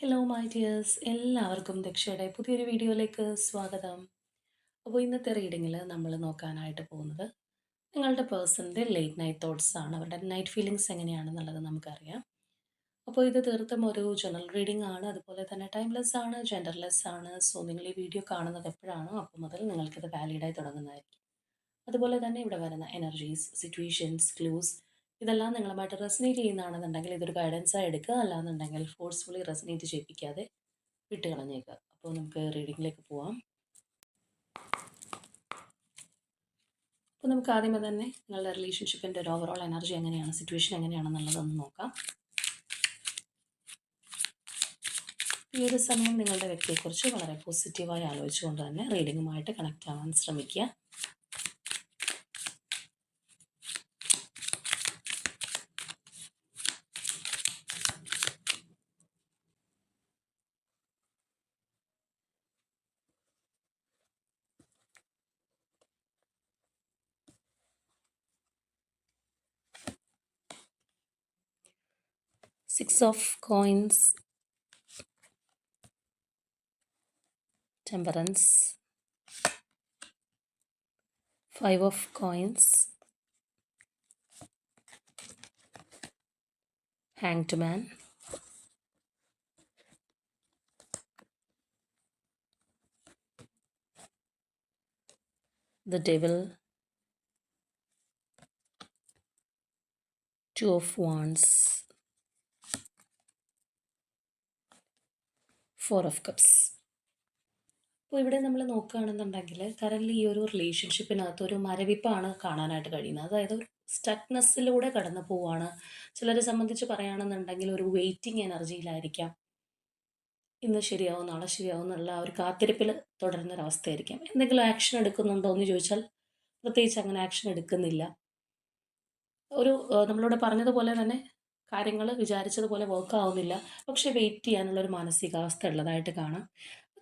Hello my dears എല്ലാവർക്കും ദക്ഷയുടെ പുതിയൊരു വീഡിയോയിലേക്ക് സ്വാഗതം. അപ്പോൾ ഇന്നത്തെ റീഡിങ്ങിൽ നമ്മൾ നോക്കാനായിട്ട് പോകുന്നത് നിങ്ങളുടെ പേഴ്സണിന്റെ ലേറ്റ് നൈറ്റ് തോട്ട്സ് ആണ്. അവരുടെ നൈറ്റ് ഫീലിങ്സ് എങ്ങനെയാണെന്നുള്ളത് നമുക്കറിയാം. അപ്പോൾ ഇത് തീർത്തും ഒരു ജനറൽ റീഡിംഗ് ആണ്. അതുപോലെ തന്നെ ടൈംലെസ് ആണ് ജെൻഡർലെസ് ആണ്. സോ നിങ്ങൾ ഈ വീഡിയോ കാണുന്നത് എപ്പോഴാണോ അപ്പോൾ മുതൽ നിങ്ങൾക്കിത് വാലിഡായി തുടങ്ങുന്നതായിരിക്കും. അതുപോലെ തന്നെ ഇവിടെ വരുന്ന എനർജീസ് സിറ്റുവേഷൻസ് ക്ലൂസ് ഇതെല്ലാം നിങ്ങളുമായിട്ട് റെസനേറ്റ് ചെയ്യുന്നതാണെന്നുണ്ടെങ്കിൽ ഇതൊരു ഗൈഡൻസ് ആയി എടുക്കുക. അല്ലാന്നുണ്ടെങ്കിൽ ഫോഴ്സ്ഫുള്ളി റെസനേറ്റ് ചെയ്യിപ്പിക്കാതെ വിട്ട് കളഞ്ഞേക്കുക അപ്പോൾ നമുക്ക് റീഡിങ്ങിലേക്ക് പോവാം. അപ്പോൾ നമുക്ക് ആദ്യമേ തന്നെ നിങ്ങളുടെ റിലേഷൻഷിപ്പിന്റെ ഒരു ഓവറോൾ എനർജി എങ്ങനെയാണ് സിറ്റുവേഷൻ എങ്ങനെയാണെന്നുള്ളതൊന്ന് നോക്കാം. ഈ ഒരു സമയം നിങ്ങളുടെ വ്യക്തിയെക്കുറിച്ച് വളരെ പോസിറ്റീവായി ആലോചിച്ചുകൊണ്ട് തന്നെ റീഡിങ്ങുമായിട്ട് കണക്റ്റ് ആവാൻ ശ്രമിക്കുക. Six of coins. Temperance. Five of coins. Hanged man. The devil. Two of wands four of cups അപ്പോൾ ഇവിടെ നമ്മൾ നോക്കുകയാണെന്നുണ്ടെങ്കിൽ കറന്റ് ഈ ഒരു റിലേഷൻഷിപ്പിനകത്ത് ഒരു മരവിപ്പാണ് കാണാനായിട്ട് കഴിയുന്നത്. അതായത് ഒരു സ്റ്റക്നെസ്സിലൂടെ കടന്നു പോവാണ്. ചിലരെ സംബന്ധിച്ച് പറയുകയാണെന്നുണ്ടെങ്കിൽ ഒരു വെയിറ്റിംഗ് എനർജിയിലായിരിക്കാം ഇന്ന് ശരിയാവും നാളെ ശരിയാവും എന്നുള്ള ഒരു കാത്തിരിപ്പിൽ തുടരുന്ന ഒരവസ്ഥയായിരിക്കാം എന്തെങ്കിലും ആക്ഷൻ എടുക്കുന്നുണ്ടോ എന്ന് ചോദിച്ചാൽ പ്രത്യേകിച്ച് അങ്ങനെ ആക്ഷൻ എടുക്കുന്നില്ല. ഒരു നമ്മളോട് പറഞ്ഞതുപോലെ തന്നെ കാര്യങ്ങൾ വിചാരിച്ചതുപോലെ വർക്ക് ആവുന്നില്ല. പക്ഷേ വെയിറ്റ് ചെയ്യാനുള്ളൊരു മാനസികാവസ്ഥ ഉള്ളതായിട്ട് കാണാം.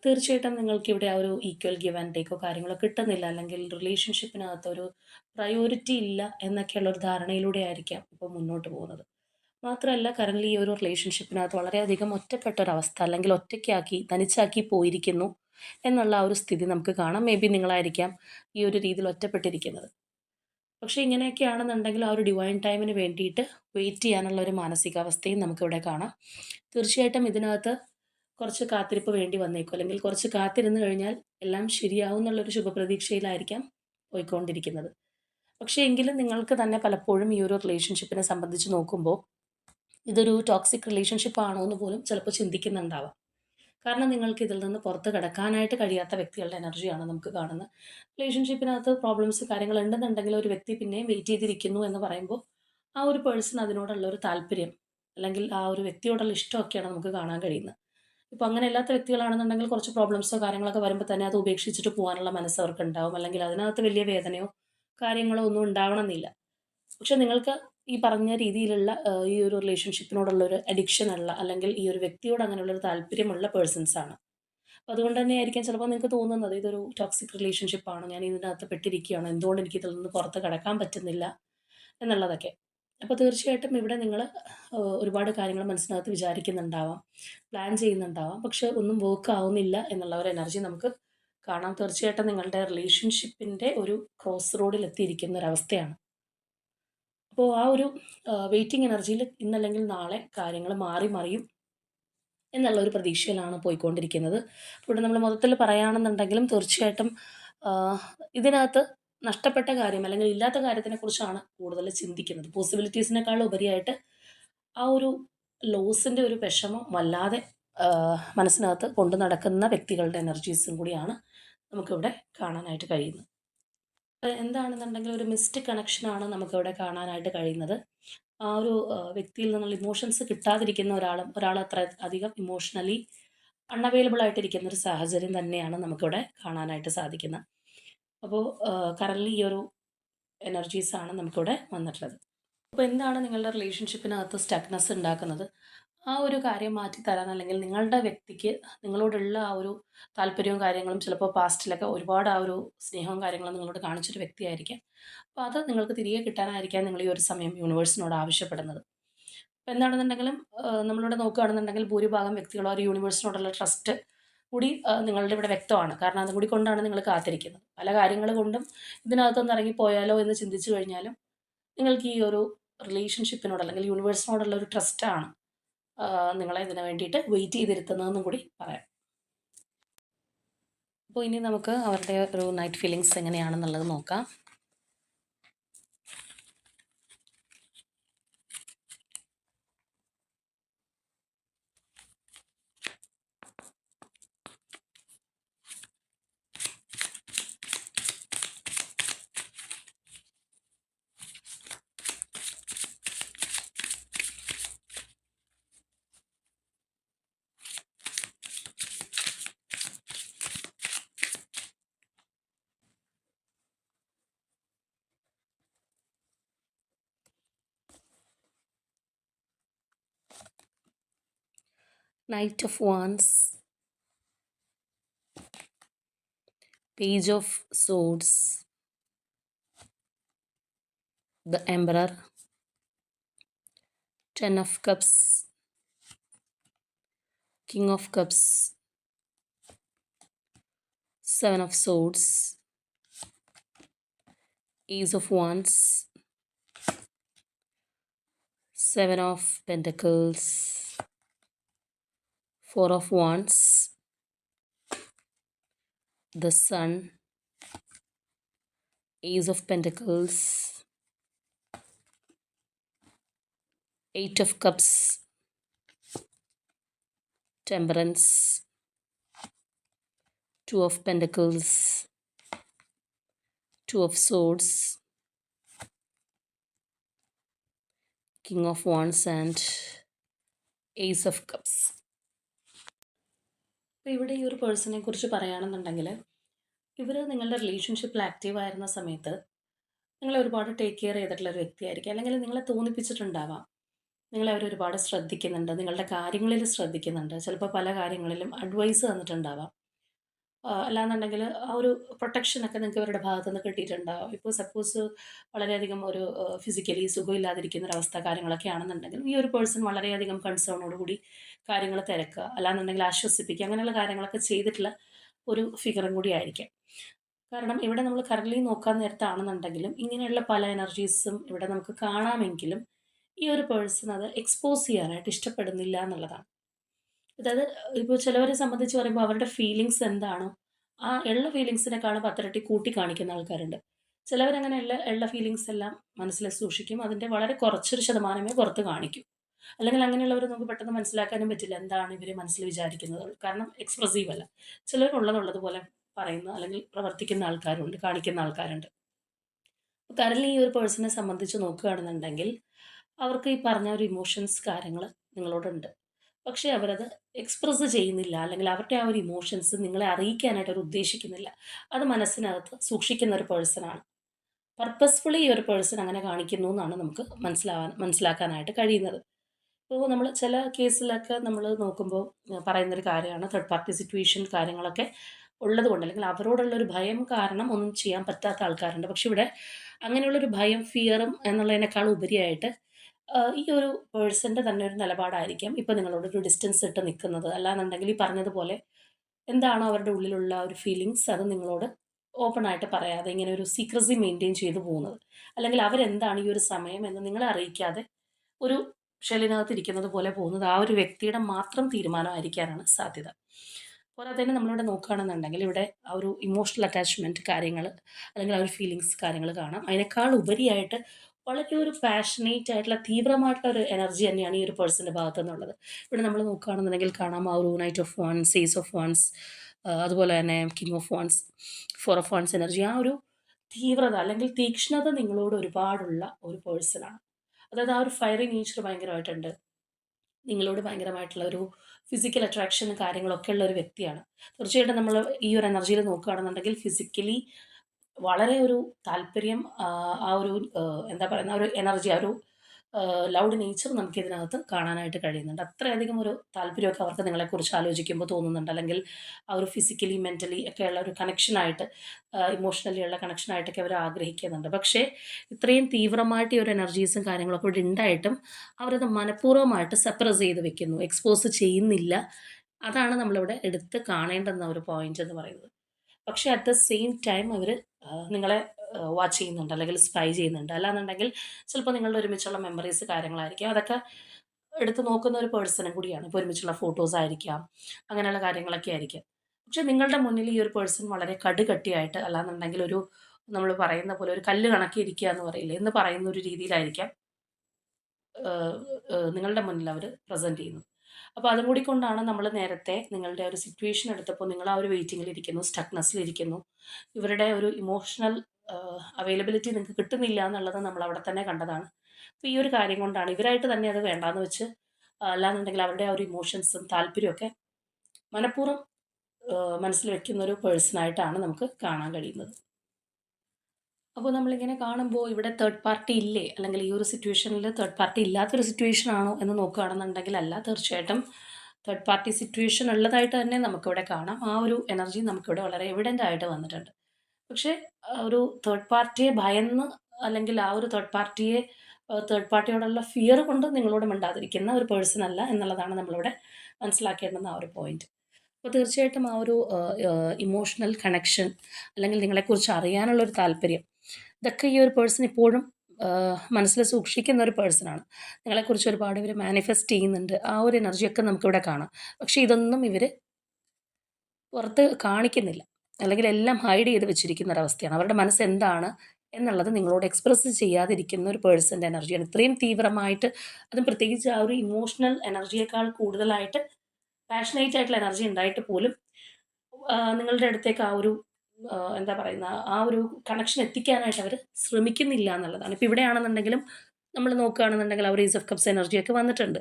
തീർച്ചയായിട്ടും നിങ്ങൾക്ക് ഇവിടെ ആ ഒരു ഈക്വൽ ഗിവ് ആൻഡ് ടേക്കോ കാര്യങ്ങളോ കിട്ടുന്നില്ല. അല്ലെങ്കിൽ റിലേഷൻഷിപ്പിനകത്ത് ഒരു പ്രയോറിറ്റി ഇല്ല എന്നൊക്കെയുള്ള ഒരു ധാരണയിലൂടെ ആയിരിക്കാം ഇപ്പോൾ മുന്നോട്ട് പോകുന്നത്. മാത്രമല്ല കറന്റ് ഈ ഒരു റിലേഷൻഷിപ്പിനകത്ത് വളരെയധികം ഒറ്റപ്പെട്ട ഒരു അവസ്ഥ അല്ലെങ്കിൽ ഒറ്റയ്ക്കാക്കി തനിച്ചാക്കി പോയിരിക്കുന്നു എന്നുള്ള ആ ഒരു സ്ഥിതി നമുക്ക് കാണാം. മേ ബി നിങ്ങളായിരിക്കാം ഈ ഒരു രീതിയിൽ ഒറ്റപ്പെട്ടിരിക്കുന്നത്. പക്ഷേ ഇങ്ങനെയൊക്കെയാണെന്നുണ്ടെങ്കിൽ ആ ഒരു ഡിവൈൻ ടൈമിന് വേണ്ടിയിട്ട് വെയിറ്റ് ചെയ്യാനുള്ള ഒരു മാനസികാവസ്ഥയും നമുക്കിവിടെ കാണാം. തീർച്ചയായിട്ടും ഇതിനകത്ത് കുറച്ച് കാത്തിരിപ്പ് വേണ്ടി വന്നേക്കും. അല്ലെങ്കിൽ കുറച്ച് കാത്തിരുന്ന് കഴിഞ്ഞാൽ എല്ലാം ശരിയാവും എന്നുള്ളൊരു ശുഭപ്രതീക്ഷയിലായിരിക്കാം പോയിക്കൊണ്ടിരിക്കുന്നത്. പക്ഷേ എങ്കിലും നിങ്ങൾക്ക് തന്നെ പലപ്പോഴും ഈ ഒരു റിലേഷൻഷിപ്പിനെ സംബന്ധിച്ച് നോക്കുമ്പോൾ ഇതൊരു ടോക്സിക് റിലേഷൻഷിപ്പ് ആണോ എന്ന് പോലും ചിലപ്പോൾ ചിന്തിക്കുന്നുണ്ടാവാം. കാരണം നിങ്ങൾക്ക് ഇതിൽ നിന്ന് പുറത്ത് കിടക്കാനായിട്ട് കഴിയാത്ത വ്യക്തികളുടെ എനർജിയാണ് നമുക്ക് കാണുന്നത്. റിലേഷൻഷിപ്പിനകത്ത് പ്രോബ്ലംസ് കാര്യങ്ങൾ ഉണ്ടെന്നുണ്ടെങ്കിൽ ഒരു വ്യക്തി പിന്നെയും വെയിറ്റ് ചെയ്തിരിക്കുന്നു എന്ന് പറയുമ്പോൾ ആ ഒരു പേഴ്സൺ അതിനോടുള്ള ഒരു താല്പര്യം അല്ലെങ്കിൽ ആ ഒരു വ്യക്തിയോടുള്ള ഇഷ്ടമൊക്കെയാണ് നമുക്ക് കാണാൻ കഴിയുന്നത്. ഇപ്പോൾ അങ്ങനെ അല്ലാത്ത വ്യക്തികളാണെന്നുണ്ടെങ്കിൽ കുറച്ച് പ്രോബ്ലംസോ കാര്യങ്ങളൊക്കെ വരുമ്പോൾ തന്നെ അത് ഉപേക്ഷിച്ചിട്ട് പോകാനുള്ള മനസ്സ് അവർക്ക് ഉണ്ടാവും അല്ലെങ്കിൽ അതിനകത്ത് വലിയ വേദനയോ കാര്യങ്ങളോ ഒന്നും ഉണ്ടാവണമെന്നില്ല. പക്ഷെ നിങ്ങൾക്ക് ഈ പറഞ്ഞ രീതിയിലുള്ള ഈ ഒരു റിലേഷൻഷിപ്പിനോടുള്ള ഒരു അഡിക്ഷൻ ഉള്ള അല്ലെങ്കിൽ ഈ ഒരു വ്യക്തിയോട് അങ്ങനെയുള്ള ഒരു താല്പര്യമുള്ള പേഴ്സൺസ് ആണ്. അപ്പോൾ അതുകൊണ്ട് തന്നെ ആയിരിക്കാം ചിലപ്പോൾ നിങ്ങൾക്ക് തോന്നുന്നത് ഇതൊരു ടോക്സിക് റിലേഷൻഷിപ്പാണ് ഞാൻ ഇതിനകത്ത് പെട്ടിരിക്കുകയാണ് എന്തുകൊണ്ട് എനിക്ക് ഇതിൽ നിന്ന് പുറത്ത് കടക്കാൻ പറ്റുന്നില്ല എന്നുള്ളതൊക്കെ. അപ്പോൾ തീർച്ചയായിട്ടും ഇവിടെ നിങ്ങൾ ഒരുപാട് കാര്യങ്ങൾ മനസ്സിനകത്ത് വിചാരിക്കുന്നുണ്ടാവാം പ്ലാൻ ചെയ്യുന്നുണ്ടാവാം പക്ഷെ ഒന്നും വർക്ക് ആവുന്നില്ല എന്നുള്ള ഒരു എനർജി നമുക്ക് കാണാം. തീർച്ചയായിട്ടും നിങ്ങളുടെ റിലേഷൻഷിപ്പിന്റെ ഒരു ക്രോസ് റോഡിൽ എത്തിയിരിക്കുന്ന ഒരവസ്ഥയാണ് അപ്പോൾ ആ ഒരു വെയിറ്റിംഗ് എനർജിയിൽ ഇന്നല്ലെങ്കിൽ നാളെ കാര്യങ്ങൾ മാറി മറിയും എന്നുള്ള ഒരു പ്രതീക്ഷയിലാണ് പോയിക്കൊണ്ടിരിക്കുന്നത്. ഇവിടെ നമ്മൾ മൊത്തത്തിൽ പറയുകയാണെന്നുണ്ടെങ്കിലും തീർച്ചയായിട്ടും ഇതിനകത്ത് നഷ്ടപ്പെട്ട കാര്യം അല്ലെങ്കിൽ ഇല്ലാത്ത കാര്യത്തിനെക്കുറിച്ചാണ് കൂടുതൽ ചിന്തിക്കുന്നത്. പോസിബിലിറ്റീസിനേക്കാൾ ഉപരിയായിട്ട് ആ ഒരു ലോസിന്റെ ഒരു വിഷമം വല്ലാതെ മനസ്സിനകത്ത് കൊണ്ടു നടക്കുന്ന വ്യക്തികളുടെ എനർജീസും കൂടിയാണ് നമുക്കിവിടെ കാണാനായിട്ട് കഴിയുന്നത്. എന്താണെന്നുണ്ടെങ്കിൽ ഒരു മിസ്ഡ് കണക്ഷനാണ് നമുക്കിവിടെ കാണാനായിട്ട് കഴിയുന്നത്. ആ ഒരു വ്യക്തിയിൽ നിന്നുള്ള ഇമോഷൻസ് കിട്ടാതിരിക്കുന്ന ഒരാളും ഒരാൾ അത്ര അധികം ഇമോഷണലി അൺഅവൈലബിൾ ആയിട്ടിരിക്കുന്ന ഒരു സാഹചര്യം തന്നെയാണ് നമുക്കിവിടെ കാണാനായിട്ട് സാധിക്കുന്നത്. അപ്പോൾ കറൻലി ഈ ഒരു എനർജീസാണ് നമുക്കിവിടെ വന്നിട്ടുള്ളത്. അപ്പോൾ എന്താണ് നിങ്ങളുടെ റിലേഷൻഷിപ്പിനകത്ത് സ്റ്റക്നെസ് ഉണ്ടാക്കുന്നത്? ആ ഒരു കാര്യം മാറ്റി തരാൻ അല്ലെങ്കിൽ നിങ്ങളുടെ വ്യക്തിക്ക് നിങ്ങളോടുള്ള ആ ഒരു താല്പര്യവും കാര്യങ്ങളും ചിലപ്പോൾ പാസ്റ്റിലൊക്കെ ഒരുപാട് ആ ഒരു സ്നേഹവും കാര്യങ്ങളും നിങ്ങളോട് കാണിച്ചൊരു വ്യക്തിയായിരിക്കാം. അപ്പോൾ അത് നിങ്ങൾക്ക് തിരികെ കിട്ടാനായിരിക്കാം നിങ്ങൾ ഈ ഒരു സമയം യൂണിവേഴ്സിനോട് ആവശ്യപ്പെടുന്നത്. അപ്പോൾ എന്താണെന്നുണ്ടെങ്കിലും നമ്മളിവിടെ നോക്കുകയാണെന്നുണ്ടെങ്കിൽ ഭൂരിഭാഗം വ്യക്തികളും ഒരു യൂണിവേഴ്സിനോടുള്ള ട്രസ്റ്റ് കൂടി നിങ്ങളുടെ ഇവിടെ വ്യക്തമാണ്. കാരണം അതും കൂടി കൊണ്ടാണ് നിങ്ങൾ കാത്തിരിക്കുന്നത്. പല കാര്യങ്ങൾ കൊണ്ടും ഇതിനകത്തൊന്ന് ഇറങ്ങിപ്പോയാലോ എന്ന് ചിന്തിച്ചു കഴിഞ്ഞാലും നിങ്ങൾക്ക് ഈ ഒരു റിലേഷൻഷിപ്പിനോട് അല്ലെങ്കിൽ യൂണിവേഴ്സിനോടുള്ള ഒരു ട്രസ്റ്റാണ് നിങ്ങളെ ഇതിനു വേണ്ടിയിട്ട് വെയിറ്റ് ചെയ്തിരുത്തുന്നതെന്നും കൂടി പറയാം. അപ്പോൾ ഇനി നമുക്ക് അവരുടെ ഒരു നൈറ്റ് ഫീലിങ്സ് എങ്ങനെയാണെന്നുള്ളത് നോക്കാം. Knight of Wands, Page of Swords, the Emperor, Ten of Cups, King of Cups, Seven of Swords, Ace of Wands, Seven of Pentacles, Four of Wands, the Sun, Ace of Pentacles, Eight of Cups, Temperance, Two of Pentacles, Two of Swords, King of Wands, and Ace of Cups. അപ്പോൾ ഇവിടെ ഈ ഒരു പേഴ്സണെ കുറിച്ച് പറയുകയാണെന്നുണ്ടെങ്കിൽ ഇവർ നിങ്ങളുടെ റിലേഷൻഷിപ്പിൽ ആക്റ്റീവ് ആയിരുന്ന സമയത്ത് നിങ്ങളെ ഒരുപാട് ടേക്ക് കെയർ ചെയ്തിട്ടുള്ള ഒരു വ്യക്തിയായിരിക്കും. അല്ലെങ്കിൽ നിങ്ങളെ തോന്നിപ്പിച്ചിട്ടുണ്ടാവാം. നിങ്ങളെ അവർ ഒരുപാട് ശ്രദ്ധിക്കുന്നുണ്ട്. നിങ്ങളുടെ കാര്യങ്ങളിൽ ശ്രദ്ധിക്കുന്നുണ്ട്. ചിലപ്പോൾ പല കാര്യങ്ങളിലും അഡ്വൈസ് തന്നിട്ടുണ്ടാവാം. അല്ലാന്നുണ്ടെങ്കിൽ ആ ഒരു പ്രൊട്ടക്ഷനൊക്കെ നിങ്ങൾക്ക് ഇവരുടെ ഭാഗത്തു നിന്ന് കിട്ടിയിട്ടുണ്ടാവും ഇപ്പോൾ സപ്പോസ് വളരെയധികം ഒരു ഫിസിക്കലി സുഖമില്ലാതിരിക്കുന്ന ഒരവസ്ഥ കാര്യങ്ങളൊക്കെ ആണെന്നുണ്ടെങ്കിൽ ഈ ഒരു പേഴ്സൺ വളരെയധികം കൺസേണോട് കൂടി കാര്യങ്ങൾ തിരക്കുക. അല്ലാന്നുണ്ടെങ്കിൽ ആശ്വസിപ്പിക്കുക. അങ്ങനെയുള്ള കാര്യങ്ങളൊക്കെ ചെയ്തിട്ടുള്ള ഒരു ഫിഗറും കൂടി ആയിരിക്കാം. കാരണം ഇവിടെ നമ്മൾ കറലി നോക്കാൻ നേരത്താണെന്നുണ്ടെങ്കിലും ഇങ്ങനെയുള്ള പല എനർജീസും ഇവിടെ നമുക്ക് കാണാമെങ്കിലും ഈ ഒരു പേഴ്സൺ അത് എക്സ്പോസ് ചെയ്യാനായിട്ട് ഇഷ്ടപ്പെടുന്നില്ല എന്നുള്ളതാണ്. അതായത് ഇപ്പോൾ ചിലവരെ സംബന്ധിച്ച് പറയുമ്പോൾ അവരുടെ ഫീലിങ്സ് എന്താണോ ആ ഉള്ള ഫീലിങ്സിനെക്കാളും പത്തിരട്ടി കൂട്ടി കാണിക്കുന്ന ആൾക്കാരുണ്ട്. ചിലവരങ്ങനെ ഉള്ള ഉള്ള ഫീലിങ്സ് എല്ലാം മനസ്സിൽ സൂക്ഷിക്കും അതിന്റെ വളരെ കുറച്ചൊരു ശതമാനമേ പുറത്ത് കാണിക്കും. അല്ലെങ്കിൽ അങ്ങനെയുള്ളവർ നമുക്ക് പെട്ടെന്ന് മനസ്സിലാക്കാനും പറ്റില്ല എന്താണ് ഇവർ മനസ്സിൽ വിചാരിക്കുന്നത്. കാരണം എക്സ്പ്രസീവ് അല്ല. ചിലരുള്ളതുള്ളതുപോലെ പറയുന്ന അല്ലെങ്കിൽ പ്രവർത്തിക്കുന്ന ആൾക്കാരുണ്ട് കാണിക്കുന്ന ആൾക്കാരുണ്ട്. കറൻലി ഈ ഒരു പേഴ്സണെ സംബന്ധിച്ച് നോക്കുകയാണെന്നുണ്ടെങ്കിൽ അവർക്ക് ഈ പറഞ്ഞ ഒരു ഇമോഷൻസ് കാര്യങ്ങൾ നിങ്ങളോടുണ്ട്. പക്ഷേ അവരത് എക്സ്പ്രസ് ചെയ്യുന്നില്ല. അല്ലെങ്കിൽ അവരുടെ ആ ഒരു ഇമോഷൻസ് നിങ്ങളെ അറിയിക്കാനായിട്ട് അവർ ഉദ്ദേശിക്കുന്നില്ല. അത് മനസ്സിനകത്ത് സൂക്ഷിക്കുന്ന ഒരു പേഴ്സണാണ് പർപ്പസ്ഫുള്ളി ഈ ഒരു പേഴ്സൺ അങ്ങനെ കാണിക്കുന്നു എന്നാണ് നമുക്ക് മനസ്സിലാവാൻ മനസ്സിലാക്കാനായിട്ട് കഴിയുന്നത്. ഇപ്പോൾ നമ്മൾ ചില കേസിലൊക്കെ നമ്മൾ നോക്കുമ്പോൾ പറയുന്നൊരു കാര്യമാണ് തേർഡ് പാർട്ടി സിറ്റുവേഷൻ കാര്യങ്ങളൊക്കെ ഉള്ളത് കൊണ്ട് അല്ലെങ്കിൽ അവരോടുള്ള ഒരു ഭയം കാരണം ഒന്നും ചെയ്യാൻ പറ്റാത്ത ആൾക്കാരുണ്ട്. പക്ഷെ ഇവിടെ അങ്ങനെയുള്ളൊരു ഭയം ഫിയറും എന്നുള്ളതിനേക്കാൾ ഉപരിയായിട്ട് ഈ ഒരു പേഴ്സന്റെ തന്നെ ഒരു നിലപാടായിരിക്കാം ഇപ്പോൾ നിങ്ങളോട് ഒരു ഡിസ്റ്റൻസ് ഇട്ട് നിൽക്കുന്നത് അല്ലാന്നുണ്ടെങ്കിൽ ഈ പറഞ്ഞതുപോലെ എന്താണോ അവരുടെ ഉള്ളിലുള്ള ഒരു ഫീലിങ്സ് അത് നിങ്ങളോട് ഓപ്പൺ ആയിട്ട് പറയാതെ ഇങ്ങനെ ഒരു സീക്രസി മെയിന്റെയിൻ ചെയ്തു പോകുന്നത്. അല്ലെങ്കിൽ അവരെന്താണ് ഈ ഒരു സമയം എന്ന് നിങ്ങളെ അറിയിക്കാതെ ഒരു ഷെല്ലിനകത്ത് ഇരിക്കുന്നത് പോലെ പോകുന്നത്. ആ ഒരു വ്യക്തിയുടെ മാത്രം തീരുമാനമായിരിക്കാനാണ് സാധ്യത. പോരാതെ തന്നെ നമ്മളിവിടെ നോക്കുകയാണെന്നുണ്ടെങ്കിൽ ഇവിടെ ആ ഒരു ഇമോഷണൽ അറ്റാച്ച്മെന്റ് കാര്യങ്ങൾ അല്ലെങ്കിൽ ആ ഒരു ഫീലിങ്സ് കാര്യങ്ങൾ കാണാം. അതിനേക്കാൾ ഉപരിയായിട്ട് വളരെ ഒരു പാഷനേറ്റ് ആയിട്ടുള്ള തീവ്രമായിട്ടുള്ള ഒരു എനർജി തന്നെയാണ് ഈ ഒരു പേഴ്സന്റെ ഭാഗത്തു നിന്നുള്ളത്. ഇവിടെ നമ്മൾ നോക്കുകയാണെന്നുണ്ടെങ്കിൽ കാണാം ആ ഒരു knight of wands ace of wands അതുപോലെ തന്നെ king of wands four of wands energy ആ ഒരു തീവ്രത അല്ലെങ്കിൽ തീക്ഷ്ണത നിങ്ങളോട് ഒരുപാടുള്ള ഒരു പേഴ്സണാണ് അതായത് ആ ഒരു ഫയറി നേച്ചർ ഭയങ്കരമായിട്ടുണ്ട്. നിങ്ങളോട് ഭയങ്കരമായിട്ടുള്ള ഒരു ഫിസിക്കൽ അട്രാക്ഷൻ കാര്യങ്ങളൊക്കെ ഉള്ള ഒരു വ്യക്തിയാണ്. തീർച്ചയായിട്ടും നമ്മൾ ഈ ഒരു എനർജിയിൽ നോക്കുകയാണെന്നുണ്ടെങ്കിൽ ഫിസിക്കലി വളരെ ഒരു താല്പര്യം ആ ഒരു എന്താ പറയുന്ന ഒരു എനർജി ആ ഒരു ലൗഡ് നേച്ചർ നമുക്ക് ഇതിനകത്ത് കാണാനായിട്ട് കഴിയുന്നുണ്ട്. അത്രയധികം ഒരു താല്പര്യമൊക്കെ അവർക്ക് നിങ്ങളെക്കുറിച്ച് ആലോചിക്കുമ്പോൾ തോന്നുന്നുണ്ട്. അല്ലെങ്കിൽ ആ ഒരു ഫിസിക്കലി മെന്റലി ഒക്കെയുള്ള ഒരു കണക്ഷനായിട്ട് ഇമോഷണലി ഉള്ള കണക്ഷനായിട്ടൊക്കെ അവർ ആഗ്രഹിക്കുന്നുണ്ട്. പക്ഷേ ഇത്രയും തീവ്രമായിട്ട് ഈ ഒരു എനർജീസും കാര്യങ്ങളൊക്കെ ഇവിടെ ഉണ്ടായിട്ടും അവരത് മനഃപൂർവമായിട്ട് സെപ്പറസ് ചെയ്ത് വെക്കുന്നു എക്സ്പോസ് ചെയ്യുന്നില്ല. അതാണ് നമ്മളിവിടെ എടുത്ത് കാണേണ്ടുന്ന ഒരു പോയിന്റ് എന്ന് പറയുന്നത്. പക്ഷേ അറ്റ് ദ സെയിം ടൈം അവർ നിങ്ങളെ വാച്ച് ചെയ്യുന്നുണ്ട് അല്ലെങ്കിൽ സ്പൈ ചെയ്യുന്നുണ്ട്. അല്ലാന്നുണ്ടെങ്കിൽ ചിലപ്പോൾ നിങ്ങളുടെ ഒരുമിച്ചുള്ള മെമ്മറീസ് കാര്യങ്ങളായിരിക്കും. അതൊക്കെ എടുത്ത് നോക്കുന്ന ഒരു പേഴ്സണും കൂടിയാണ്. ഇപ്പോൾ ഒരുമിച്ചുള്ള ഫോട്ടോസ് ആയിരിക്കാം. അങ്ങനെയുള്ള കാര്യങ്ങളൊക്കെ ആയിരിക്കാം. പക്ഷെ നിങ്ങളുടെ മുന്നിൽ ഈ ഒരു പേഴ്സൺ വളരെ കടുകട്ടിയായിട്ട് അല്ലാന്നുണ്ടെങ്കിൽ ഒരു നമ്മൾ പറയുന്ന പോലെ ഒരു കല്ല് കണക്കി ഇരിക്കുക എന്ന് പറയില്ലേ? എന്ന് പറയുന്ന ഒരു രീതിയിലായിരിക്കാം നിങ്ങളുടെ മുന്നിൽ അവർ പ്രസന്റ് ചെയ്യുന്നത്. അപ്പോൾ അതും കൂടി കൊണ്ടാണ് നമ്മൾ നേരത്തെ നിങ്ങളുടെ ഒരു സിറ്റുവേഷൻ എടുത്തപ്പോൾ നിങ്ങൾ ആ ഒരു വെയിറ്റിങ്ങിൽ ഇരിക്കുന്നു സ്റ്റക്നെസ്സിൽ ഇരിക്കുന്നു. ഇവരുടെ ഒരു ഇമോഷണൽ അവൈലബിലിറ്റി നിങ്ങൾക്ക് കിട്ടുന്നില്ല എന്നുള്ളത് നമ്മൾ അവിടെ തന്നെ കണ്ടതാണ്. അപ്പോൾ ഈ ഒരു കാര്യം കൊണ്ടാണ് ഇവരായിട്ട് തന്നെ അത് വേണ്ടാന്ന് വെച്ച് അല്ലാന്നുണ്ടെങ്കിൽ അവരുടെ ആ ഒരു ഇമോഷൻസും താല്പര്യമൊക്കെ മനഃപൂർവം മനസ്സിൽ വെക്കുന്ന ഒരു പേഴ്സണായിട്ടാണ് നമുക്ക് കാണാൻ കഴിയുന്നത്. അപ്പോൾ നമ്മളിങ്ങനെ കാണുമ്പോൾ ഇവിടെ തേർഡ് പാർട്ടി ഇല്ലേ? അല്ലെങ്കിൽ ഈ ഒരു സിറ്റുവേഷനിൽ തേർഡ് പാർട്ടി ഇല്ലാത്തൊരു സിറ്റുവേഷൻ ആണോ എന്ന് നോക്കുകയാണെന്നുണ്ടെങ്കിൽ അല്ല തീർച്ചയായിട്ടും തേർഡ് പാർട്ടി സിറ്റുവേഷൻ ഉള്ളതായിട്ട് തന്നെ നമുക്കിവിടെ കാണാം. ആ ഒരു എനർജി നമുക്കിവിടെ വളരെ എവിഡന്റ് ആയിട്ട് വന്നിട്ടുണ്ട്. പക്ഷേ ഒരു തേർഡ് പാർട്ടിയെ ഭയന്ന് അല്ലെങ്കിൽ ആ ഒരു തേർഡ് പാർട്ടിയെ തേർഡ് പാർട്ടിയോടുള്ള ഫിയർ കൊണ്ട് നിങ്ങളോട് മിണ്ടാതിരിക്കുന്ന ഒരു പേഴ്സൺ അല്ല എന്നുള്ളതാണ് നമ്മളിവിടെ മനസ്സിലാക്കേണ്ടുന്ന ആ ഒരു പോയിന്റ് അപ്പോൾ തീർച്ചയായിട്ടും ആ ഒരു ഇമോഷണൽ കണക്ഷൻ അല്ലെങ്കിൽ നിങ്ങളെക്കുറിച്ച് അറിയാനുള്ളൊരു താല്പര്യം ഇതൊക്കെ ഈ ഒരു പേഴ്സൺ ഇപ്പോഴും മനസ്സിൽ സൂക്ഷിക്കുന്ന ഒരു പേഴ്സണാണ് നിങ്ങളെക്കുറിച്ച് ഒരുപാട് ഇവർ മാനിഫെസ്റ്റ് ചെയ്യുന്നുണ്ട്. ആ ഒരു എനർജിയൊക്കെ നമുക്കിവിടെ കാണാം. പക്ഷേ ഇതൊന്നും ഇവർ പുറത്ത് കാണിക്കുന്നില്ല. അല്ലെങ്കിൽ എല്ലാം ഹൈഡ് ചെയ്ത് വെച്ചിരിക്കുന്ന ഒരവസ്ഥയാണ് അവരുടെ മനസ്സ് എന്താണ് എന്നുള്ളത് നിങ്ങളോട് എക്സ്പ്രസ് ചെയ്യാതിരിക്കുന്ന ഒരു പേഴ്സന്റെ എനർജിയാണ് ഇത്രയും തീവ്രമായിട്ട് അതും പ്രത്യേകിച്ച് ആ ഒരു ഇമോഷണൽ എനർജിയേക്കാൾ കൂടുതലായിട്ട് പാഷനേറ്റ് ആയിട്ടുള്ള എനർജി ഉണ്ടായിട്ട് പോലും നിങ്ങളുടെ അടുത്തേക്ക് ആ ഒരു എന്താ പറയുന്ന ആ ഒരു കണക്ഷൻ എത്തിക്കാനായിട്ട് അവർ ശ്രമിക്കുന്നില്ല എന്നുള്ളതാണ്. ഇപ്പോൾ ഇവിടെയാണെന്നുണ്ടെങ്കിലും നമ്മൾ നോക്കുകയാണെന്നുണ്ടെങ്കിൽ ഒരു ഈസ് ഓഫ് കപ്സ് എനർജിയൊക്കെ വന്നിട്ടുണ്ട്.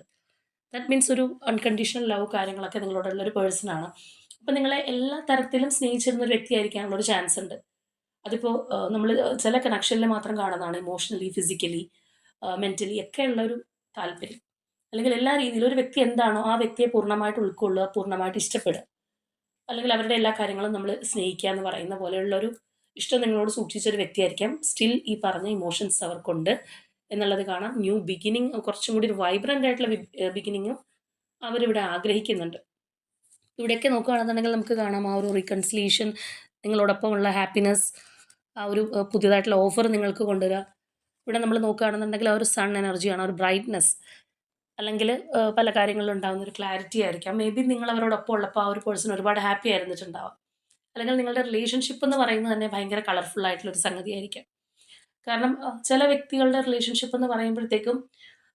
ദാറ്റ് മീൻസ് ഒരു അൺകണ്ടീഷണൽ ലവ് കാര്യങ്ങളൊക്കെ നിങ്ങളോടുള്ള ഒരു പേഴ്സണാണ് അപ്പം നിങ്ങളെ എല്ലാ തരത്തിലും സ്നേഹിച്ചിരുന്ന ഒരു വ്യക്തിയായിരിക്കാനുള്ള ഒരു ചാൻസ് ഉണ്ട്. അതിപ്പോൾ നമ്മൾ ചില കണക്ഷനിൽ മാത്രം കാണുന്നതാണ് ഇമോഷണലി ഫിസിക്കലി മെന്റലി ഒക്കെ ഉള്ള ഒരു താല്പര്യം. അല്ലെങ്കിൽ എല്ലാ രീതിയിലും ഒരു വ്യക്തി എന്താണോ ആ വ്യക്തിയെ പൂർണമായിട്ട് ഉൾക്കൊള്ളുക പൂർണമായിട്ട് ഇഷ്ടപ്പെടുക. അല്ലെങ്കിൽ അവരുടെ എല്ലാ കാര്യങ്ങളും നമ്മൾ സ്നേഹിക്കുക എന്ന് പറയുന്ന പോലെയുള്ളൊരു ഇഷ്ടം നിങ്ങളോട് സൂക്ഷിച്ചൊരു വ്യക്തിയായിരിക്കാം. സ്റ്റിൽ ഈ പറഞ്ഞ ഇമോഷൻസ് അവർക്കുണ്ട്. എന്നുള്ളത് കാണാം. ന്യൂ ബിഗിനിങ് കുറച്ചും കൂടി ഒരു വൈബ്രന്റ് ആയിട്ടുള്ള ബിഗിനിങ്ങും അവരിവിടെ ആഗ്രഹിക്കുന്നുണ്ട്. ഇവിടെയൊക്കെ നോക്കുകയാണെന്നുണ്ടെങ്കിൽ നമുക്ക് കാണാം ആ ഒരു റീകൺസിലിയേഷൻ നിങ്ങളോടൊപ്പമുള്ള ഹാപ്പിനെസ് ആ ഒരു പുതിയതായിട്ടുള്ള ഓഫർ നിങ്ങൾക്ക് കൊണ്ടുവരിക ഇവിടെ നമ്മൾ നോക്കുകയാണെന്നുണ്ടെങ്കിൽ ആ ഒരു സൺ എനർജിയാണ് ആ ഒരു ബ്രൈറ്റ്നെസ് അല്ലെങ്കിൽ പല കാര്യങ്ങളിലും ഉണ്ടാകുന്ന ഒരു ക്ലാരിറ്റി ആയിരിക്കാം. മേ ബി നിങ്ങൾ അവരോടൊപ്പം ഉള്ളപ്പോൾ ആ ഒരു പേഴ്സൺ ഒരുപാട് ഹാപ്പി ആയിരുന്നിട്ടുണ്ടാവാം. അല്ലെങ്കിൽ നിങ്ങളുടെ റിലേഷൻഷിപ്പ് എന്ന് പറയുന്നത് തന്നെ ഭയങ്കര കളർഫുൾ ആയിട്ടുള്ള ഒരു സംഗതി ആയിരിക്കാം. കാരണം ചില വ്യക്തികളുടെ റിലേഷൻഷിപ്പ് എന്ന് പറയുമ്പോഴത്തേക്കും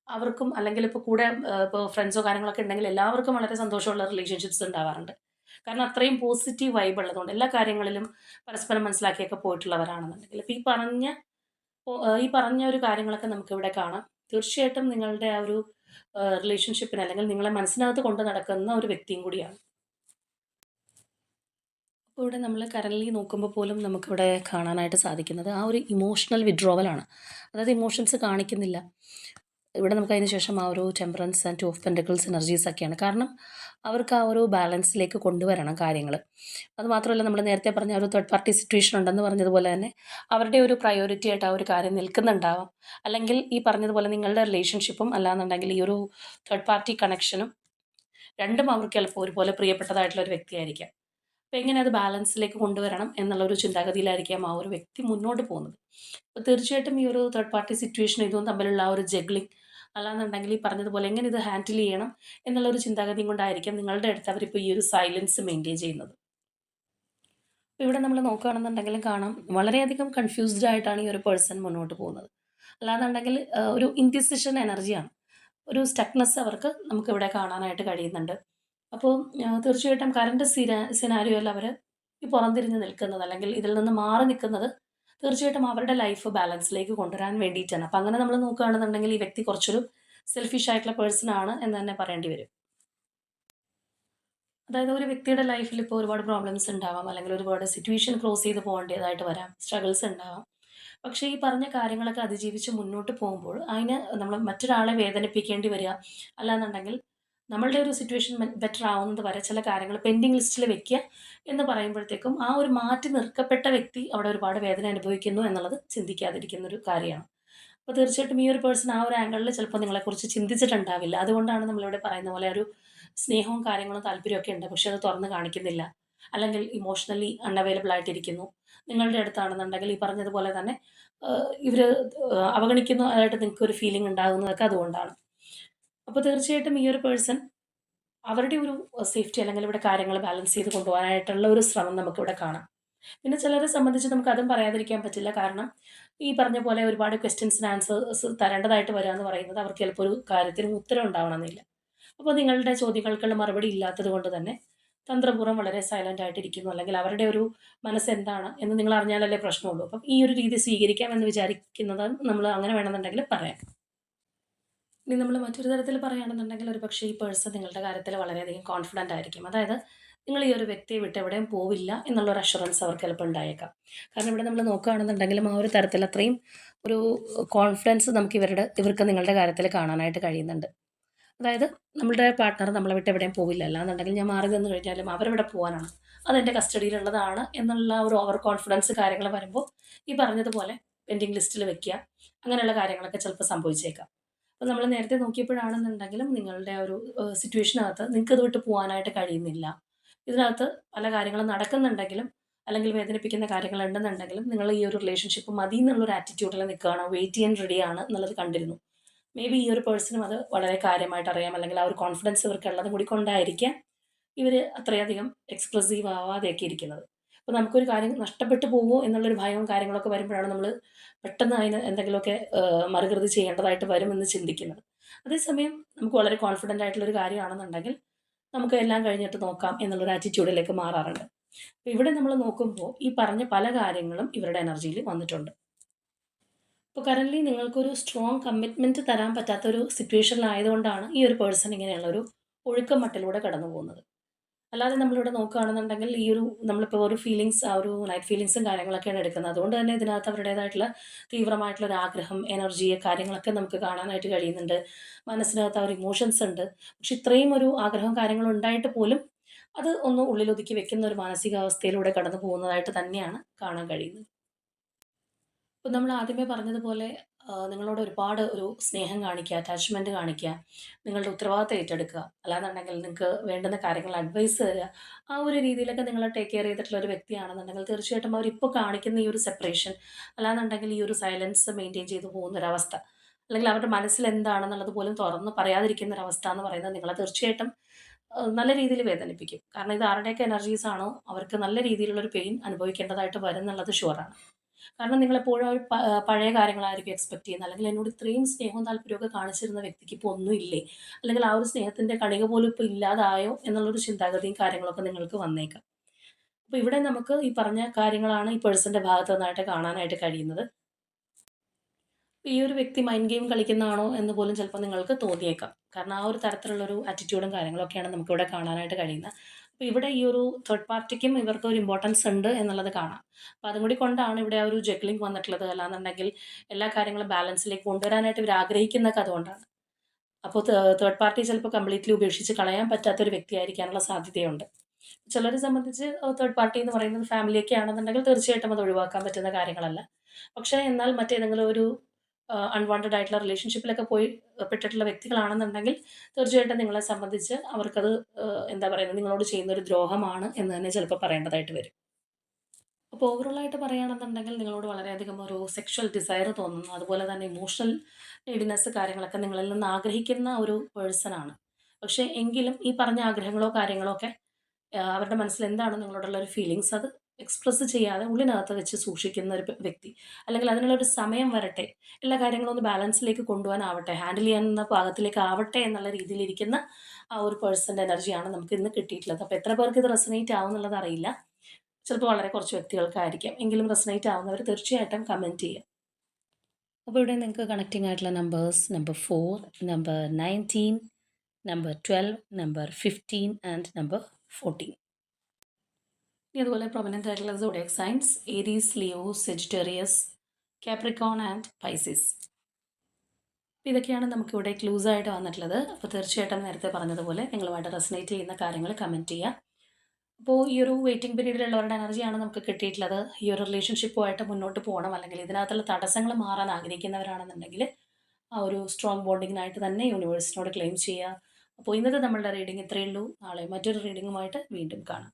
അവർക്കും അല്ലെങ്കിൽ ഇപ്പോൾ കൂടെ ഇപ്പോൾ ഫ്രണ്ട്സോ കാര്യങ്ങളൊക്കെ ഉണ്ടെങ്കിൽ എല്ലാവർക്കും വളരെ സന്തോഷമുള്ള റിലേഷൻഷിപ്സ് ഉണ്ടാവാറുണ്ട്. കാരണം അത്രയും പോസിറ്റീവ് വൈബ് ഉള്ളതുകൊണ്ട് എല്ലാ കാര്യങ്ങളിലും പരസ്പരം മനസ്സിലാക്കിയൊക്കെ പോയിട്ടുള്ളവരാണെന്നുണ്ടെങ്കിൽ. ഇപ്പോൾ ഈ പറഞ്ഞ ഈ പറഞ്ഞ ഒരു കാര്യങ്ങളൊക്കെ നമുക്കിവിടെ കാണാം. തീർച്ചയായിട്ടും നിങ്ങളുടെ ആ ഒരു റിലേഷൻഷിപ്പിന് അല്ലെങ്കിൽ നിങ്ങളെ മനസ്സിനകത്ത് കൊണ്ട് നടക്കുന്ന ഒരു വ്യക്തിയും കൂടിയാണ്. അപ്പോൾ ഇവിടെ നമ്മൾ കറൻലി നോക്കുമ്പോൾ പോലും നമുക്കിവിടെ കാണാനായിട്ട് സാധിക്കുന്നത് ആ ഒരു ഇമോഷണൽ വിഡ്രോവലാണ് അതായത് ഇമോഷൻസ് കാണിക്കുന്നില്ല. ഇവിടെ നമുക്ക് അതിന് ശേഷം ആ ഒരു temperance and two of pentacles energies ഒക്കെയാണ്. കാരണം അവർക്ക് ആ ഒരു ബാലൻസിലേക്ക് കൊണ്ടുവരണം കാര്യങ്ങൾ. അതുമാത്രമല്ല നമ്മൾ നേരത്തെ പറഞ്ഞ ഒരു തേർഡ് പാർട്ടി സിറ്റുവേഷൻ ഉണ്ടെന്ന് പറഞ്ഞതുപോലെ തന്നെ അവരുടെ ഒരു പ്രയോറിറ്റി ആയിട്ട് ആ ഒരു കാര്യം നിൽക്കുന്നുണ്ടാവാം. അല്ലെങ്കിൽ ഈ പറഞ്ഞതുപോലെ നിങ്ങളുടെ റിലേഷൻഷിപ്പും അല്ലാന്നുണ്ടെങ്കിൽ ഈ ഒരു തേർഡ് പാർട്ടി കണക്ഷനും രണ്ടും അവർക്ക് ചിലപ്പോൾ ഒരുപോലെ പ്രിയപ്പെട്ടതായിട്ടുള്ള ഒരു വ്യക്തിയായിരിക്കാം. അപ്പോൾ എങ്ങനെ അത് ബാലൻസിലേക്ക് കൊണ്ടുവരണം എന്നുള്ള ഒരു ചിന്താഗതിയിലായിരിക്കാം ആ ഒരു വ്യക്തി മുന്നോട്ട് പോകുന്നത്. അപ്പോൾ തീർച്ചയായിട്ടും ഈ ഒരു തേർഡ് പാർട്ടി സിറ്റുവേഷൻ ഇതും തമ്മിലുള്ള ആ ഒരു ജഗ്ലിംഗ് അല്ലാന്നുണ്ടെങ്കിൽ ഈ പറഞ്ഞതുപോലെ എങ്ങനെ ഇത് ഹാൻഡിൽ ചെയ്യണം എന്നുള്ളൊരു ചിന്താഗതിയും കൊണ്ടായിരിക്കാം നിങ്ങളുടെ അടുത്ത് അവരിപ്പോൾ ഈ ഒരു സൈലൻസ് മെയിന്റെയിൻ ചെയ്യുന്നത്. ഇവിടെ നമ്മൾ നോക്കുകയാണെന്നുണ്ടെങ്കിലും കാണാം വളരെയധികം കൺഫ്യൂസ്ഡ് ആയിട്ടാണ് ഈ ഒരു പേഴ്സൺ മുന്നോട്ട് പോകുന്നത്. അല്ലാന്നുണ്ടെങ്കിൽ ഒരു ഇൻഡിസിഷൻ എനർജിയാണ് ഒരു സ്റ്റക്നെസ് അവർക്ക് നമുക്ക് ഇവിടെ കാണാനായിട്ട് കഴിയുന്നുണ്ട്. അപ്പോൾ തീർച്ചയായിട്ടും കറണ്ട് സിനാ സിനാരിയോയിൽ അവർ ഈ പുറംതിരിഞ്ഞ് നിൽക്കുന്നത് അല്ലെങ്കിൽ ഇതിൽ നിന്ന് മാറി നിൽക്കുന്നത് തീർച്ചയായിട്ടും അവരുടെ ലൈഫ് ബാലൻസിലേക്ക് കൊണ്ടുവരാൻ വേണ്ടിയിട്ടാണ്. അപ്പം അങ്ങനെ നമ്മൾ നോക്കുകയാണെന്നുണ്ടെങ്കിൽ ഈ വ്യക്തി കുറച്ചൊരു സെൽഫിഷ് ആയിട്ടുള്ള പേഴ്സൺ ആണ് എന്ന് തന്നെ പറയേണ്ടി വരും. അതായത് ഒരു വ്യക്തിയുടെ ലൈഫിൽ ഇപ്പോൾ ഒരുപാട് പ്രോബ്ലംസ് ഉണ്ടാവാം. അല്ലെങ്കിൽ ഒരുപാട് സിറ്റുവേഷൻ ക്രോസ് ചെയ്ത് പോകേണ്ടതായിട്ട് വരാം. സ്ട്രഗിൾസ് ഉണ്ടാവാം. പക്ഷേ ഈ പറഞ്ഞ കാര്യങ്ങളൊക്കെ അതിജീവിച്ച് മുന്നോട്ട് പോകുമ്പോൾ അതിന് നമ്മൾ മറ്റൊരാളെ വേദനിപ്പിക്കേണ്ടി വരിക. അല്ലാന്നുണ്ടെങ്കിൽ നമ്മളുടെ ഒരു സിറ്റുവേഷൻ ബെറ്റർ ആവുന്നത് വരെ ചില കാര്യങ്ങൾ പെൻഡിങ് ലിസ്റ്റിൽ വെക്കുക എന്ന് പറയുമ്പോഴത്തേക്കും ആ ഒരു മാറ്റി നിർക്കപ്പെട്ട വ്യക്തി അവിടെ ഒരുപാട് വേദന അനുഭവിക്കുന്നു എന്നുള്ളത് ചിന്തിക്കാതിരിക്കുന്ന ഒരു കാര്യമാണ്. അപ്പോൾ തീർച്ചയായിട്ടും ഈ ഒരു പേഴ്സൺ ആ ഒരു ആംഗിളിൽ ചിലപ്പോൾ നിങ്ങളെക്കുറിച്ച് ചിന്തിച്ചിട്ടുണ്ടാവില്ല. അതുകൊണ്ടാണ് നമ്മളിവിടെ പറയുന്ന പോലെ ഒരു സ്നേഹവും കാര്യങ്ങളും താല്പര്യമൊക്കെ ഉണ്ട്. പക്ഷെ അത് തുറന്ന് കാണിക്കുന്നില്ല. അല്ലെങ്കിൽ ഇമോഷണലി അൺഅവൈലബിൾ ആയിട്ടിരിക്കുന്നു. നിങ്ങളുടെ അടുത്താണെന്നുണ്ടെങ്കിൽ ഈ പറഞ്ഞതുപോലെ തന്നെ ഇവർ അവഗണിക്കുന്നതായിട്ട് നിങ്ങൾക്ക് ഒരു ഫീലിംഗ് ഉണ്ടാകുന്നതൊക്കെ അതുകൊണ്ടാണ്. അപ്പോൾ തീർച്ചയായിട്ടും ഈ ഒരു പേഴ്സൺ അവരുടെ ഒരു സേഫ്റ്റി അല്ലെങ്കിൽ ഇവിടെ കാര്യങ്ങൾ ബാലൻസ് ചെയ്ത് കൊണ്ടുപോകാനായിട്ടുള്ള ഒരു ശ്രമം നമുക്കിവിടെ കാണാം. പിന്നെ ചിലരെ സംബന്ധിച്ച് നമുക്ക് അതും പറയാതിരിക്കാൻ പറ്റില്ല. കാരണം ഈ പറഞ്ഞ പോലെ ഒരുപാട് ക്വസ്റ്റ്യൻസിന് ആൻസേഴ്സ് തരേണ്ടതായിട്ട് വരിക എന്ന് പറയുന്നത് അവർക്ക് ചിലപ്പോൾ ഒരു കാര്യത്തിന് ഉത്തരം ഉണ്ടാവണമെന്നില്ല. അപ്പോൾ നിങ്ങളുടെ ചോദ്യങ്ങൾക്കുള്ള മറുപടി ഇല്ലാത്തത് കൊണ്ട് തന്നെ തന്ത്രപൂർവം വളരെ സൈലന്റ് ആയിട്ടിരിക്കുന്നു. അല്ലെങ്കിൽ അവരുടെ ഒരു മനസ്സ് എന്താണ് എന്ന് നിങ്ങൾ അറിഞ്ഞാലല്ലേ പ്രശ്നമുള്ളൂ. അപ്പം ഈ ഒരു രീതി സ്വീകരിക്കാം എന്ന് വിചാരിക്കുന്നത് നമ്മൾ അങ്ങനെ വേണമെന്നുണ്ടെങ്കിൽ പറയാം. ഇനി നമ്മൾ മറ്റൊരു തരത്തിൽ പറയുകയാണെന്നുണ്ടെങ്കിൽ ഒരു പക്ഷേ ഈ പേഴ്സൺ നിങ്ങളുടെ കാര്യത്തിൽ വളരെയധികം കോൺഫിഡന്റ് ആയിരിക്കും. അതായത് നിങ്ങൾ ഈ ഒരു വ്യക്തിയെ വിട്ട് എവിടെയും പോവില്ല എന്നുള്ള ഒരു അഷുറൻസ് അവർക്ക് ചിലപ്പോൾ ഉണ്ടായേക്കാം. കാരണം ഇവിടെ നമ്മൾ നോക്കുകയാണെന്നുണ്ടെങ്കിലും ആ ഒരു തരത്തിൽ അത്രയും ഒരു കോൺഫിഡൻസ് നമുക്ക് ഇവരുടെ ഇവർക്ക് നിങ്ങളുടെ കാര്യത്തിൽ കാണാനായിട്ട് കഴിയുന്നുണ്ട്. അതായത് നമ്മുടെ പാർട്ട്ണർ നമ്മളെ വിട്ട് എവിടെയും പോവില്ല. അല്ലാന്നുണ്ടെങ്കിൽ ഞാൻ മാറി നിന്ന് കഴിഞ്ഞാലും അവരെവിടെ പോകാനാണ് അതെന്റെ കസ്റ്റഡിയിലുള്ളതാണ് എന്നുള്ള ഒരു ഓവർ കോൺഫിഡൻസ് കാര്യങ്ങൾ വരുമ്പോൾ ഈ പറഞ്ഞതുപോലെ പെൻഡിങ് ലിസ്റ്റിൽ വെക്കുക. അങ്ങനെയുള്ള കാര്യങ്ങളൊക്കെ ചിലപ്പോൾ സംഭവിച്ചേക്കാം. അപ്പോൾ നമ്മൾ നേരത്തെ നോക്കിയപ്പോഴാണെന്നുണ്ടെങ്കിലും നിങ്ങളുടെ ഒരു സിറ്റുവേഷനകത്ത് നിങ്ങൾക്ക് അത് വിട്ട് പോകാനായിട്ട് കഴിയുന്നില്ല. ഇതിനകത്ത് പല കാര്യങ്ങളും നടക്കുന്നുണ്ടെങ്കിലും അല്ലെങ്കിൽ വേദനിപ്പിക്കുന്ന കാര്യങ്ങൾ ഉണ്ടെന്നുണ്ടെങ്കിലും നിങ്ങൾ ഈ ഒരു റിലേഷൻഷിപ്പ് മതി എന്നുള്ളൊരു ആറ്റിറ്റ്യൂഡിൽ നിൽക്കുകയാണ്? വെയിറ്റ് ചെയ്യാൻ റെഡിയാണ് എന്നുള്ളത് കണ്ടിരുന്നു. മേ ബി ഈ ഒരു പേഴ്സണും അത് വളരെ കാര്യമായിട്ട് അറിയാം. അല്ലെങ്കിൽ ആ ഒരു കോൺഫിഡൻസ് ഇവർക്ക് ഉള്ളതും കൂടി കൊണ്ടായിരിക്കാം ഇവർ അത്രയധികം എക്സ്പ്രസീവ് ആവാതെയൊക്കെ ഇരിക്കുന്നത്. അപ്പോൾ നമുക്കൊരു കാര്യം നഷ്ടപ്പെട്ടു പോകുമോ എന്നുള്ളൊരു ഭയവും കാര്യങ്ങളൊക്കെ വരുമ്പോഴാണ് നമ്മൾ പെട്ടെന്ന് അതിന് എന്തെങ്കിലുമൊക്കെ മറുകൃതി ചെയ്യേണ്ടതായിട്ട് വരുമെന്ന് ചിന്തിക്കുന്നത്. അതേസമയം നമുക്ക് വളരെ കോൺഫിഡന്റ് ആയിട്ടുള്ളൊരു കാര്യമാണെന്നുണ്ടെങ്കിൽ നമുക്ക് എല്ലാം കഴിഞ്ഞിട്ട് നോക്കാം എന്നുള്ളൊരു ആറ്റിറ്റ്യൂഡിലേക്ക് മാറാറുണ്ട്. അപ്പോൾ ഇവിടെ നമ്മൾ നോക്കുമ്പോൾ ഈ പറഞ്ഞ പല കാര്യങ്ങളും ഇവരുടെ എനർജിയിൽ വന്നിട്ടുണ്ട്. ഇപ്പോൾ കറന്റ്ലി നിങ്ങൾക്കൊരു സ്ട്രോങ് കമ്മിറ്റ്മെന്റ് തരാൻ പറ്റാത്തൊരു സിറ്റുവേഷനിലായതുകൊണ്ടാണ് ഈ ഒരു പേഴ്സൺ ഇങ്ങനെയുള്ളൊരു ഒഴുക്കം മട്ടിലൂടെ കടന്നു പോകുന്നത് അല്ലാതെ നമ്മളിവിടെ നോക്കുകയാണെന്നുണ്ടെങ്കിൽ ഈ ഒരു നമ്മളിപ്പോൾ ഒരു ഫീലിങ്സ് ആ ഒരു നൈറ്റ് ഫീലിങ്സും കാര്യങ്ങളൊക്കെയാണ് എടുക്കുന്നത്. അതുകൊണ്ട് തന്നെ ഇതിനകത്ത് അവരുടേതായിട്ടുള്ള തീവ്രമായിട്ടുള്ള ഒരു ആഗ്രഹം എനർജി കാര്യങ്ങളൊക്കെ നമുക്ക് കാണാനായിട്ട് കഴിയുന്നുണ്ട്. മനസ്സിനകത്ത് ആ ഒരു ഇമോഷൻസ് ഉണ്ട്. പക്ഷെ ഇത്രയും ഒരു ആഗ്രഹം കാര്യങ്ങളും ഉണ്ടായിട്ട് പോലും അത് ഒന്ന് ഉള്ളിലൊതുക്കി വെക്കുന്ന ഒരു മാനസികാവസ്ഥയിലൂടെ കടന്നു പോകുന്നതായിട്ട് തന്നെയാണ് കാണാൻ കഴിയുന്നത്. ഇപ്പം നമ്മൾ ആദ്യമേ പറഞ്ഞതുപോലെ നിങ്ങളോട് ഒരുപാട് ഒരു സ്നേഹം കാണിക്കുക അറ്റാച്ച്മെന്റ് കാണിക്കുക നിങ്ങളുടെ ഉത്തരവാദിത്തം ഏറ്റെടുക്കുക. അല്ലാന്നുണ്ടെങ്കിൽ നിങ്ങൾക്ക് വേണ്ടുന്ന കാര്യങ്ങൾ അഡ്വൈസ് തരിക. ആ ഒരു രീതിയിലൊക്കെ നിങ്ങളെ ടേക്ക് കെയർ ചെയ്തിട്ടുള്ള ഒരു വ്യക്തിയാണെന്നുണ്ടെങ്കിൽ തീർച്ചയായിട്ടും ഇപ്പോൾ കാണിക്കുന്ന ഈ ഒരു സെപ്പറേഷൻ അല്ലാന്നുണ്ടെങ്കിൽ ഈ ഒരു സൈലൻസ് മെയിന്റെയിൻ ചെയ്തു പോകുന്നൊരവസ്ഥ. അല്ലെങ്കിൽ അവരുടെ മനസ്സിൽ എന്താണെന്നുള്ളത് പോലും തുറന്ന് പറയാതിരിക്കുന്ന ഒരവസ്ഥ എന്ന് പറയുന്നത് നിങ്ങളെ തീർച്ചയായിട്ടും നല്ല രീതിയിൽ വേദനിപ്പിക്കും. കാരണം ഇത് ആരുടെയൊക്കെ എനർജീസ് ആണോ അവർക്ക് നല്ല രീതിയിലുള്ളൊരു പെയിൻ അനുഭവിക്കേണ്ടതായിട്ട് വരും എന്നുള്ളത് ഷുവറാണ് കാരണം നിങ്ങളെപ്പോഴും ഒരു പഴയ കാര്യങ്ങളായിരിക്കും എക്സ്പെക്ട് ചെയ്യുന്നത്. അല്ലെങ്കിൽ എന്നോട് ഇത്രയും സ്നേഹവും താല്പര്യമൊക്കെ കാണിച്ചിരുന്ന വ്യക്തിക്ക് ഇപ്പോൾ ഒന്നുമില്ലേ അല്ലെങ്കിൽ ആ ഒരു സ്നേഹത്തിന്റെ കണിക പോലും ഇപ്പോൾ ഇല്ലാതായോ എന്നുള്ളൊരു ചിന്താഗതിയും കാര്യങ്ങളൊക്കെ നിങ്ങൾക്ക് വന്നേക്കാം. അപ്പോൾ ഇവിടെ നമുക്ക് ഈ പറഞ്ഞ കാര്യങ്ങളാണ് ഈ പേഴ്സന്റെ ഭാഗത്തു നിന്നായിട്ട് കാണാനായിട്ട് കഴിയുന്നത്. ഈ ഒരു വ്യക്തി മൈൻഡ് ഗെയിം കളിക്കുന്നതാണോ എന്ന് പോലും ചിലപ്പോൾ നിങ്ങൾക്ക് തോന്നിയേക്കാം. കാരണം ആ ഒരു തരത്തിലുള്ള തരത്തിലുള്ളൊരു ആറ്റിറ്റ്യൂഡും കാര്യങ്ങളൊക്കെയാണ് നമുക്കിവിടെ കാണാനായിട്ട് കഴിയുന്നത്. അപ്പോൾ ഇവിടെ ഈ ഒരു തേർഡ് പാർട്ടിക്കും ഇവർക്ക് ഒരു ഇമ്പോർട്ടൻസ് ഉണ്ട് എന്നുള്ളത് കാണാം. അപ്പോൾ അതും കൂടി കൊണ്ടാണ് ഇവിടെ ആ ഒരു ജഗ്ലിംഗ് വന്നിട്ടുള്ളത് അല്ലാന്നുണ്ടെങ്കിൽ എല്ലാ കാര്യങ്ങളും ബാലൻസിലേക്ക് കൊണ്ടുവരാനായിട്ട് ഇവർ ആഗ്രഹിക്കുന്നതൊക്കെ അതുകൊണ്ടാണ്. അപ്പോൾ തേർഡ് പാർട്ടി ചിലപ്പോൾ കംപ്ലീറ്റ്ലി ഉപേക്ഷിച്ച് കളയാൻ പറ്റാത്ത ഒരു വ്യക്തിയായിരിക്കാനുള്ള സാധ്യതയുണ്ട്. ചിലരെ സംബന്ധിച്ച് തേർഡ് പാർട്ടി എന്ന് പറയുന്നത് ഫാമിലിയൊക്കെ ആണെന്നുണ്ടെങ്കിൽ തീർച്ചയായിട്ടും അത് ഒഴിവാക്കാൻ പറ്റുന്ന കാര്യങ്ങളല്ല. പക്ഷേ എന്നാൽ മറ്റേതെങ്കിലും ഒരു അൺവാണ്ടഡ് ആയിട്ടുള്ള റിലേഷൻഷിപ്പിലൊക്കെ പോയി പെട്ടിട്ടുള്ള വ്യക്തികളാണെന്നുണ്ടെങ്കിൽ തീർച്ചയായിട്ടും നിങ്ങളെ സംബന്ധിച്ച് അവർക്കത് എന്താ പറയുന്നത് നിങ്ങളോട് ചെയ്യുന്ന ഒരു ദ്രോഹമാണ് എന്ന് തന്നെ ചിലപ്പോൾ പറയേണ്ടതായിട്ട് വരും. അപ്പോൾ ഓവറോളായിട്ട് പറയുകയാണെന്നുണ്ടെങ്കിൽ നിങ്ങളോട് വളരെയധികം ഒരു സെക്ഷൽ ഡിസയർ തോന്നുന്നു. അതുപോലെ തന്നെ ഇമോഷണൽ നീഡിനെസ് കാര്യങ്ങളൊക്കെ നിങ്ങളിൽ നിന്ന് ആഗ്രഹിക്കുന്ന ഒരു പേഴ്സണാണ് പക്ഷേ എങ്കിലും ഈ പറഞ്ഞ ആഗ്രഹങ്ങളോ കാര്യങ്ങളോ ഒക്കെ അവരുടെ മനസ്സിൽ എന്താണ് നിങ്ങളോടുള്ള ഒരു ഫീലിങ്സ് അത് എക്സ്പ്രസ് ചെയ്യാതെ ഉള്ളിനകത്ത് വെച്ച് സൂക്ഷിക്കുന്ന ഒരു വ്യക്തി. അല്ലെങ്കിൽ അതിനുള്ള ഒരു സമയം വരട്ടെ. എല്ലാ കാര്യങ്ങളും ഒന്ന് ബാലൻസിലേക്ക് കൊണ്ടുപോകാനാവട്ടെ. ഹാൻഡിൽ ചെയ്യാവുന്ന പാകത്തിലേക്ക് ആവട്ടെ എന്നുള്ള രീതിയിലിരിക്കുന്ന ആ ഒരു പേഴ്സന്റെ എനർജിയാണ് നമുക്ക് ഇന്ന് കിട്ടിയിട്ടുള്ളത്. അപ്പോൾ എത്ര പേർക്ക് ഇത് റെസനേറ്റ് ആവും എന്നുള്ളത് അറിയില്ല. ചിലപ്പോൾ വളരെ കുറച്ച് വ്യക്തികൾക്കായിരിക്കാം. എങ്കിലും റെസനേറ്റ് ആവുന്നവർ തീർച്ചയായിട്ടും കമന്റ് ചെയ്യുക. അപ്പോൾ ഇവിടെ നിങ്ങൾക്ക് കണക്റ്റിംഗ് ആയിട്ടുള്ള numbers number four number nineteen number twelve number fifteen and number fourteen ഇനി അതുപോലെ പ്രൊമനന്റ് ആയിട്ടുള്ള zodiac signs Aries Leo Sagittarius Capricorn and Pisces ഇതൊക്കെയാണ് നമുക്കിവിടെ ക്ലൂസ് ആയിട്ട് വന്നിട്ടുള്ളത്. അപ്പോൾ തീർച്ചയായിട്ടും നേരത്തെ പറഞ്ഞതുപോലെ നിങ്ങളുമായിട്ട് റെസനേറ്റ് ചെയ്യുന്ന കാര്യങ്ങൾ കമന്റ് ചെയ്യുക. അപ്പോൾ ഈ ഒരു വെയിറ്റിംഗ് പീരീഡിലുള്ളവരുടെ എനർജിയാണ് നമുക്ക് കിട്ടിയിട്ടുള്ളത്. ഈ ഒരു റിലേഷൻഷിപ്പുമായിട്ട് മുന്നോട്ട് പോകണം. അല്ലെങ്കിൽ ഇതിനകത്തുള്ള തടസ്സങ്ങൾ മാറാൻ ആഗ്രഹിക്കുന്നവരാണെന്നുണ്ടെങ്കിൽ ആ ഒരു സ്ട്രോങ് ബോണ്ടിങ്ങിനായിട്ട് തന്നെ യൂണിവേഴ്സിനോട് ക്ലെയിം ചെയ്യുക. അപ്പോൾ ഇന്നത്തെ നമ്മളുടെ റീഡിംഗ് ഇത്രയേ ഉള്ളൂ. നാളെ മറ്റൊരു റീഡിങ്ങുമായിട്ട് വീണ്ടും കാണാം.